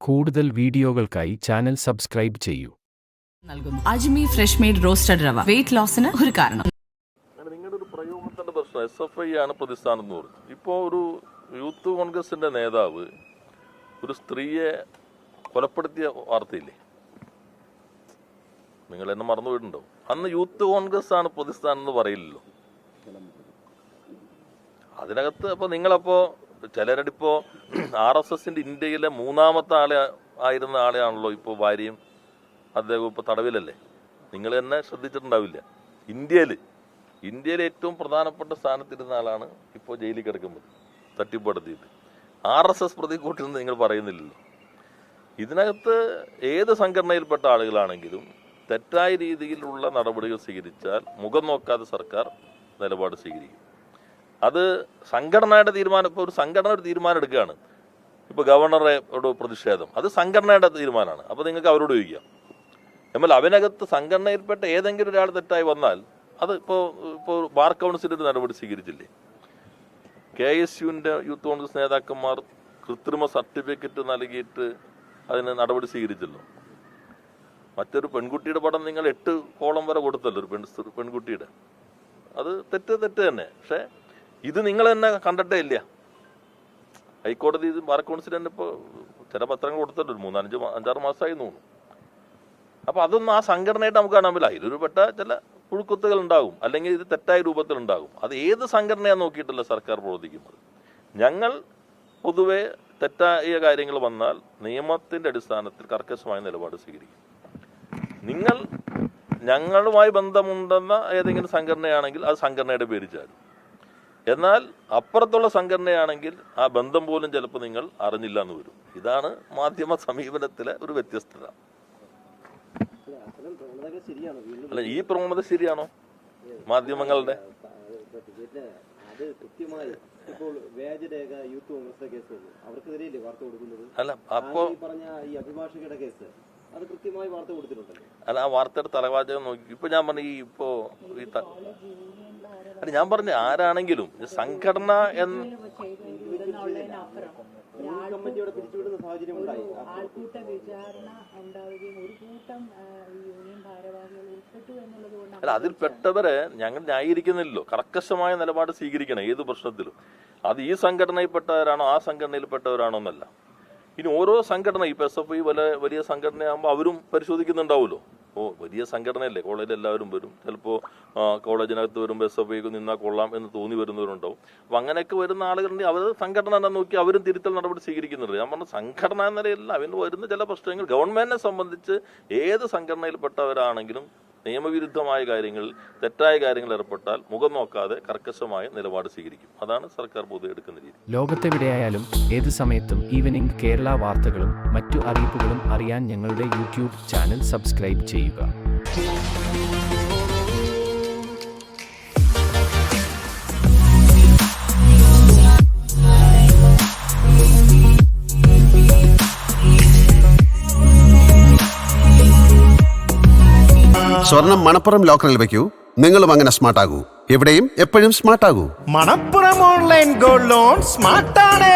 കൂടുതൽ വീഡിയോകൾക്കായി channel subscribe ചെയ്യൂ. നൽകുന്നു. Ajmi fresh made roasted rava. Weight ലോസിന് ഒരു കാരണം. നിങ്ങളുടെ ഒരു പ്രയോഗത്തിന്റെ പ്രശ്നം. എസ് എഫ് ഐ ആണ് പ്രതിസ്ഥാനം എന്ന് പറഞ്ഞു. ഇപ്പോൾ ഒരു യൂത്ത് കോൺഗ്രസിന്റെ നേതാവ് ഒരു സ്ത്രീയെ കൊലപ്പെടുത്തിയ വാർത്തയില്ലേ? നിങ്ങൾ എന്നെ മറന്നുപോയിട്ടുണ്ടോ അന്ന് യൂത്ത് കോൺഗ്രസ് ആണ് പ്രതിസ്ഥാനം എന്ന് പറയില്ലല്ലോ. അതിനകത്ത് അപ്പോൾ നിങ്ങളപ്പോൾ ചിലരടിപ്പോൾ ആർ എസ് എസിന്റെ ഇന്ത്യയിലെ മൂന്നാമത്തെ ആളെ ആയിരുന്ന ആളെയാണല്ലോ ഇപ്പോൾ ഭാര്യയും അദ്ദേഹം ഇപ്പോൾ തടവിലല്ലേ? നിങ്ങൾ തന്നെ ശ്രദ്ധിച്ചിട്ടുണ്ടാവില്ല. ഇന്ത്യയിൽ ഇന്ത്യയിലെ ഏറ്റവും പ്രധാനപ്പെട്ട സ്ഥാനത്തിരുന്ന ആളാണ് ഇപ്പോൾ ജയിലിൽ കിടക്കുന്നത് തട്ടിപ്പടുത്തിയിട്ട് ആർ എസ് എസ് പ്രതിക്കൂട്ടിൽ നിങ്ങൾ പറയുന്നില്ലല്ലോ. ഇതിനകത്ത് ഏത് സംഘടനയിൽപ്പെട്ട ആളുകളാണെങ്കിലും തെറ്റായ രീതിയിലുള്ള നടപടികൾ സ്വീകരിച്ചാൽ മുഖം നോക്കാതെ സർക്കാർ നിലപാട് സ്വീകരിക്കും. അത് സംഘടനയുടെ തീരുമാനം ഇപ്പോൾ ഒരു സംഘടന ഒരു തീരുമാനം എടുക്കുകയാണ്. ഇപ്പോൾ ഗവർണറെ പ്രതിഷേധം. അത് സംഘടനയുടെ തീരുമാനമാണ്. അപ്പോൾ നിങ്ങൾക്ക് അവരോട് ചോദിക്കാം. എന്നാൽ അവനകത്ത് സംഘടനയിൽപ്പെട്ട ഏതെങ്കിലും ഒരാൾ തെറ്റായി വന്നാൽ അത് ഇപ്പോൾ ഇപ്പോൾ ബാർ കൗൺസിലിന്റെ നടപടി സ്വീകരിച്ചില്ലേ? കെ എസ് യുവിന്റെ യൂത്ത് കോൺഗ്രസ് നേതാക്കന്മാർ കൃത്രിമ സർട്ടിഫിക്കറ്റ് നൽകിയിട്ട് അതിന് നടപടി സ്വീകരിച്ചല്ലോ. മറ്റൊരു പെൺകുട്ടിയുടെ പടം നിങ്ങൾ എട്ട് കോളം വരെ കൊടുത്തല്ലോ ഒരു പെൺ പെൺകുട്ടിയുടെ. അത് തെറ്റ് തെറ്റ് തന്നെ. പക്ഷേ ഇത് നിങ്ങൾ തന്നെ കണ്ടിട്ടേ ഇല്ല. ഹൈക്കോടതി ഇത് ബാർ കൗൺസിൽ തന്നെ ഇപ്പോൾ ചില പത്രങ്ങൾ കൊടുത്തിട്ടുണ്ട്. മൂന്നഞ്ച് അഞ്ചാറ് മാസമായി തോന്നുന്നു. അപ്പോൾ അതൊന്നും ആ സംഘടനയായിട്ട് നമുക്ക് കാണാൻ പറ്റില്ല. ഇതൊരു പെട്ട ചില പുഴുക്കുത്തുകൾ ഉണ്ടാകും. അല്ലെങ്കിൽ ഇത് തെറ്റായ രൂപത്തിൽ ഉണ്ടാകും. അത് ഏത് സംഘടനയാണ് നോക്കിയിട്ടല്ല സർക്കാർ പ്രവർത്തിക്കുന്നത്. ഞങ്ങൾ പൊതുവെ തെറ്റായ കാര്യങ്ങൾ വന്നാൽ നിയമത്തിന്റെ അടിസ്ഥാനത്തിൽ കർക്കശമായ നിലപാട് സ്വീകരിക്കും. നിങ്ങൾ ഞങ്ങളുമായി ബന്ധമുണ്ടെന്ന ഏതെങ്കിലും സംഘടനയാണെങ്കിൽ അത് സംഘടനയുടെ പേര് ചാരും. എന്നാൽ അപ്പുറത്തുള്ള സംഘടനയാണെങ്കിൽ ആ ബന്ധം പോലും ചിലപ്പോൾ നിങ്ങൾ അറിഞ്ഞില്ല എന്ന് വരും. ഇതാണ് മാധ്യമ സമീപനത്തിലെ ഒരു വ്യത്യസ്തത. അല്ല ഈ പ്രവണത ശരിയാണോ മാധ്യമങ്ങളുടെ? അല്ല അപ്പോ അല്ല ആ വാർത്തയുടെ തലവാചകം നോക്കി ഇപ്പൊ ഞാൻ പറഞ്ഞു ഈ ഇപ്പോ ഈ അല്ല ഞാൻ പറഞ്ഞു ആരാണെങ്കിലും സംഘടന എന്ന് യൂണിയൻ കമ്മിറ്റിയോടെ പിരിച്ചുവിടുന്ന സാഹചര്യം ഉണ്ടായി ആൾക്കൂട്ട വിചാരണ ഉണ്ടാവുകയും ഒരു കൂട്ടം യൂണിയൻ ഭാരവാഹികൾ ഉൾപ്പെട്ടു എന്നുള്ളത് അല്ല അതിൽ പെട്ടവരെ ഞങ്ങൾ ന്യായീകരിക്കുന്നില്ലല്ലോ. കർക്കശമായ നിലപാട് സ്വീകരിക്കണം ഏത് പ്രശ്നത്തിലും. അത് ഈ സംഘടനയിൽപ്പെട്ടവരാണോ ആ സംഘടനയിൽപ്പെട്ടവരാണോ എന്നല്ല. ഇനി ഓരോ സംഘടന ഇപ്പൊ എസ് എഫ് ഐ വലിയ വലിയ സംഘടനയാകുമ്പോൾ അവരും പരിശോധിക്കുന്നുണ്ടാവുമല്ലോ. ഓ വലിയ സംഘടനയല്ലേ കോളേജിൽ എല്ലാവരും വരും. ചിലപ്പോൾ കോളേജിനകത്ത് വരുമ്പോൾ എസ് എഫ് ഐക്ക് നിന്നാൽ കൊള്ളാം എന്ന് തോന്നി വരുന്നവരുണ്ടാവും. അപ്പം അങ്ങനെയൊക്കെ വരുന്ന ആളുകളുണ്ടെങ്കിൽ അവർ സംഘടന തന്നെ നോക്കി അവരും തിരുത്തൽ നടപടി സ്വീകരിക്കുന്നുണ്ട്. ഞാൻ പറഞ്ഞ സംഘടന എന്ന നിലയിൽ അവന് വരുന്ന ചില പ്രശ്നങ്ങൾ ഗവൺമെന്റിനെ സംബന്ധിച്ച് ഏത് സംഘടനയിൽപ്പെട്ടവരാണെങ്കിലും നിയമവിരുദ്ധമായ കാര്യങ്ങളിൽ തെറ്റായ കാര്യങ്ങളിൽ ഏർപ്പെട്ടാൽ മുഖം നോക്കാതെ കർക്കശമായ നിലപാട് സ്വീകരിക്കും. അതാണ് സർക്കാർ പൊതുവെ എടുക്കുന്ന രീതി. ലോകത്തെവിടെയായാലും ഏത് സമയത്തും ഈവനിംഗ് കേരള വാർത്തകളും മറ്റു അറിയിപ്പുകളും അറിയാൻ ഞങ്ങളുടെ യൂട്യൂബ് ചാനൽ സബ്സ്ക്രൈബ് ചെയ്യുക. സ്വർണം മണപ്പുറം ലോക്കറിൽ വെക്കൂ നിങ്ങളും അങ്ങനെ സ്മാർട്ട് ആകൂ എവിടെയും എപ്പോഴും സ്മാർട്ട് ആകൂ മണപ്പുറം ഓൺലൈൻ ഗോൾഡ് ലോൺ സ്മാർട്ടാണ്.